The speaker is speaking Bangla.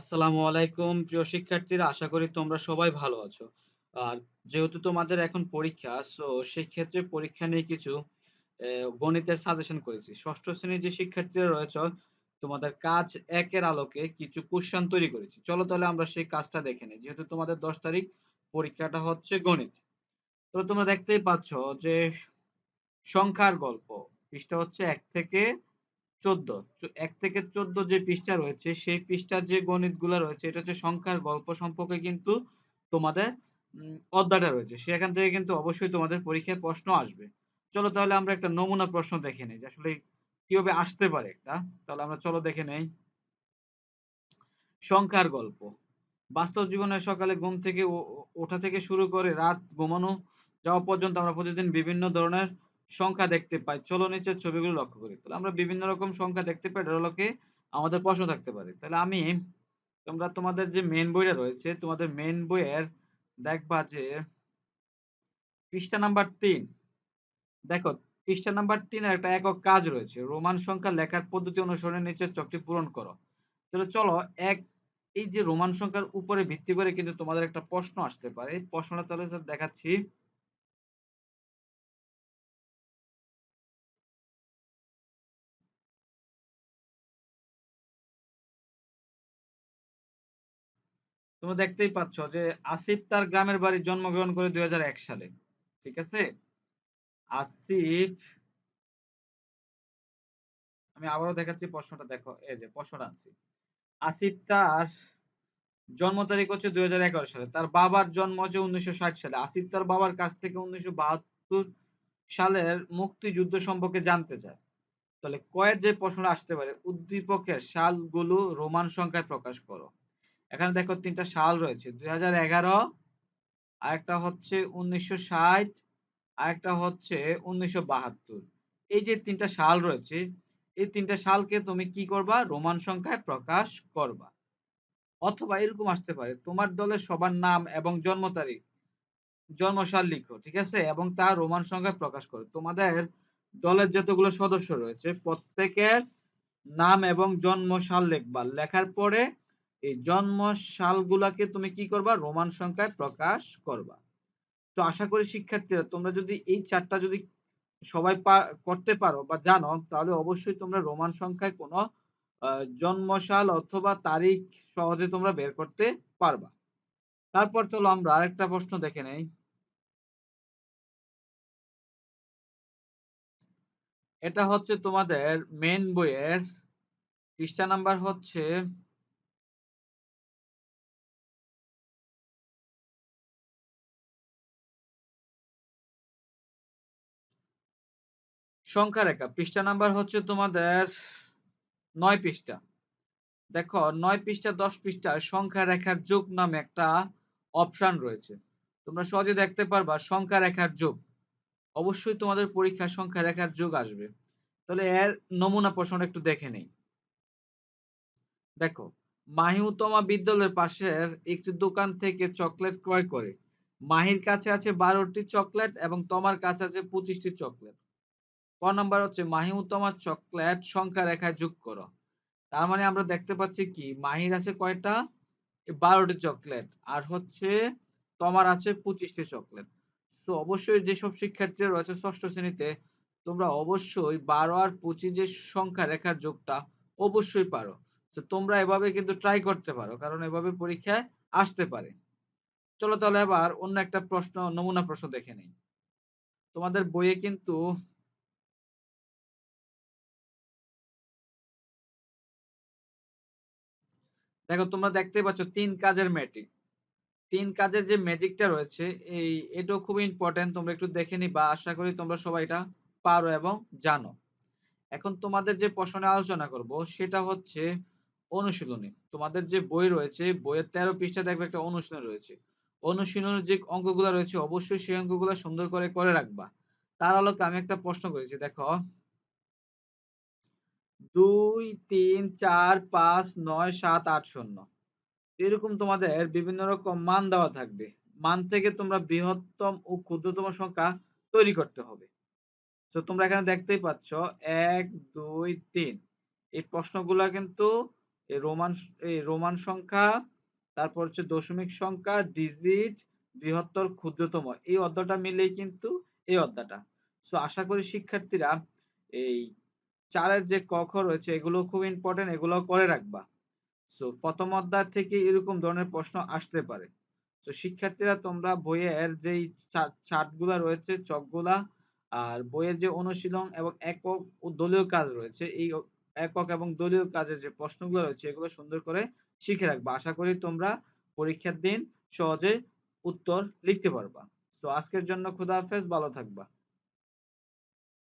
আসসালামু আলাইকুম, প্রিয় শিক্ষার্থীরা। আশা করি তোমরা সবাই ভালো আছো। আর যেহেতু তোমাদের এখন পরীক্ষা সো সেই ক্ষেত্রে পরীক্ষা নিয়ে কিছু গণিতের সাজেশন করেছি। ষষ্ঠ শ্রেণির যে শিক্ষার্থীরা রয়েছে, তোমাদের কাজ একের আলোকে কিছু কোশ্চেন তৈরি করেছি। চলো তাহলে আমরা সেই কাজটা দেখে নিই। যেহেতু তোমাদের দশ তারিখ, পরীক্ষাটা হচ্ছে গণিত। তো তোমরা দেখতেই পাচ্ছ যে সংখ্যার গল্প, পৃষ্ঠা হচ্ছে এক থেকে চোদ্দ। এক থেকে চোদ্দ যে পৃষ্ঠা রয়েছে, সেই পৃষ্ঠার যে গণিতগুলো রয়েছে, এটা হচ্ছে সংখ্যার গল্প সম্পর্কে কিন্তু তোমাদের অধ্যায়টা রয়েছে। সেখান থেকে কিন্তু অবশ্যই তোমাদের পরীক্ষায় প্রশ্ন আসবে। চলো তাহলে আমরা একটা নমুনা প্রশ্ন দেখে নিই। আসলে কীভাবে আসতে পারে একটা, তাহলে আমরা চলো দেখে নেই। সংখ্যার গল্প। বাস্তব জীবনে সকালে ঘুম থেকে ওঠা থেকে শুরু করে রাত ঘুমানো যাওয়া পর্যন্ত আমরা প্রতিদিন বিভিন্ন ধরনের সংখ্যা দেখতে পাই। চলো নিচের ছবিগুলো লক্ষ্য করি। তাহলে আমরা বিভিন্ন রকম সংখ্যা দেখতে পাই। এগুলোকে আমাদের প্রশ্ন থাকতে পারে। তাহলে আমি তোমরা তোমাদের যে মেন বইটা রয়েছে, তোমাদের মেন বইয়ের দেখবা যে পৃষ্ঠা নাম্বার তিন। দেখো, পৃষ্ঠা নাম্বার তিনের একটা একক কাজ রয়েছে। রোমান সংখ্যা লেখার পদ্ধতি অনুসরণে নিচের চকটি পূরণ করো। তাহলে চলো এক, এই যে রোমান সংখ্যার উপরে ভিত্তি করে কিন্তু তোমাদের একটা প্রশ্ন আসতে পারে। এই প্রশ্নটা তাহলে দেখাচ্ছি। তোমরা দেখতেই পাচ্ছ যে আসিফ তার গ্রামের বাড়ি জন্মগ্রহণ করে দুই হাজার এক সালে, ঠিক আছে? আসিফ, আমি আবারও দেখাচ্ছি প্রশ্নটা, দেখো, এই যে প্রশ্নটা আছে আসিফ তার জন্ম তারিখ হচ্ছে দুই হাজার এগারো সালে, তার বাবার জন্ম হচ্ছে উনিশশো ষাট সালে। আসিফ তার বাবার কাছ থেকে উনিশশো বাহাত্তর সালের মুক্তিযুদ্ধ সম্পর্কে জানতে চায়। তাহলে কয়ের যে প্রশ্নটা আসতে পারে, উদ্দীপকের সালগুলো রোমান সংখ্যায় প্রকাশ করো। এখানে দেখো তিনটা সাল রয়েছে, দুই হাজার এগারো, আরেকটা হচ্ছে উনিশশো ষাট, আরেকটা হচ্ছে উনিশশো বাহাত্তর। এই যে তিনটা সাল রয়েছে, এই তিনটা সালকে তুমি কি করবা? রোমান সংখ্যায় প্রকাশ করবা। অথবা এরকম আসতে পারে, তোমার দলের সবার নাম এবং জন্ম তারিখ, জন্মসাল লিখো, ঠিক আছে? এবং তা রোমান সংখ্যায় প্রকাশ করো। তোমাদের দলের যতগুলো সদস্য রয়েছে, প্রত্যেকের নাম এবং জন্মসাল লিখবা। লেখার পরে এই জন্ম সালগুলাকে তুমি কি করবা? রোমান সংখ্যায় প্রকাশ করবা। তো আশা করি শিক্ষার্থীরা, তোমরা যদি এই চারটা যদি সবাই করতে পারো বা জানো, তাহলে অবশ্যই তোমরা রোমান সংখ্যায় কোনো জন্মসাল অথবা তারিখ সহজে তোমরা বের করতে পারবা। তারপর চলো আমরা আরেকটা প্রশ্ন দেখে নেই। এটা হচ্ছে তোমাদের মেন বইয়ের, পৃষ্ঠা নাম্বার হচ্ছে সংখ্যা রেখা। পৃষ্ঠা নাম্বার হচ্ছে তোমাদের নয় পৃষ্ঠা। দেখো, নয় পৃষ্ঠা, দশ পৃষ্ঠা, সংখ্যা রেখার যোগ নামে একটা অপশন রয়েছে। তোমরা সহজে দেখতে পারবা, সংখ্যা রেখার যোগ। অবশ্যই তোমাদের পরীক্ষার সংখ্যা রেখার যোগ আসবে। তাহলে এর নমুনা প্রশ্ন একটু দেখে নেই। দেখো মাহিউতমা বিদ্যালয়ের পাশের একটি দোকান থেকে চকলেট ক্রয় করে। মাহির কাছে আছে বারোটি চকলেট এবং তোমার কাছে আছে পঁচিশটি চকলেট। ক নাম্বার হচ্ছে মাহি উত্তমার চকলেট সংখ্যা রেখায় যোগ করো। তার মানে আমরা দেখতে পাচ্ছি কি? মাহির আছে কয়টা? বারোটি চকলেট আর হচ্ছে তোমার আছে পঁচিশটি চকলেট। সো অবশ্যই যেসব শিক্ষার্থীরা রয়েছে ষষ্ঠ শ্রেণীতে, তোমরা অবশ্যই বারো আর পঁচিশ যে সংখ্যা রেখার যোগটা অবশ্যই পারো। তো তোমরা এভাবে কিন্তু ট্রাই করতে পারো, কারণ এভাবে পরীক্ষায় আসতে পারে। চলো তাহলে আবার অন্য একটা প্রশ্ন, নমুনা প্রশ্ন দেখে নেই। তোমাদের বইয়ে কিন্তু দেখো, তোমরা দেখতে পাচ্ছ তিন কাজের ম্যাজিক তিন কাজের যে ম্যাজিকটা রয়েছে, এই, এটাও খুব ইম্পর্টেন্ট তোমরা একটু দেখে নিবা আশা করি তোমরা সবাই এটা পারো এবং জানো। এখন তোমাদের যে প্রশ্নে আলোচনা করব, সেটা হচ্ছে অনুশীলনী। তোমাদের যে বই রয়েছে, বইয়ের তেরো পৃষ্ঠা দেখবে একটা অনুশীলন রয়েছে। অনুশীলনের যে অঙ্কগুলো রয়েছে, অবশ্যই সেই অঙ্কগুলো সুন্দর করে করে রাখবা। তার আলোকে আমি একটা প্রশ্ন করেছি, দেখো। দুই, তিন, চার, পাঁচ, নয়, সাত, আট, শূন্য। এরকম তোমাদের বিভিন্ন রকম মান দেওয়া থাকবে। মান থেকে তোমরা বৃহত্তম ও ক্ষুদ্রতম সংখ্যা তৈরি করতে হবে। তো তোমরা এখানে দেখতেই পাচ্ছ, এক, দুই, তিন। এই প্রশ্নগুলো কিন্তু রোমান রোমান সংখ্যা, তারপর হচ্ছে দশমিক সংখ্যা ডিজিট বৃহত্তর, ক্ষুদ্রতম। এই অধ্যায়টা মিলেই কিন্তু এই অধ্যায়টা আশা করি শিক্ষার্থীরা এই চারের যে ক খ রয়েছে, এগুলো খুব ইম্পর্টেন্ট এগুলো করে রাখবা। সো প্রথম অধ্যায় থেকে এরকম ধরনের প্রশ্ন আসতে পারে। তো শিক্ষার্থীরা তোমরা বইয়ের যেই চার্টগুলা রয়েছে, চকগুলা, আর বইয়ের যে অনুশীলন এবং একক ও দলীয় কাজ রয়েছে, এই একক এবং দলীয় কাজের যে প্রশ্নগুলো রয়েছে, এগুলো সুন্দর করে শিখে রাখবা। আশা করি তোমরা পরীক্ষার দিন সহজে উত্তর লিখতে পারবা। তো আজকের জন্য খুদা হাফেজ, ভালো থাকবা।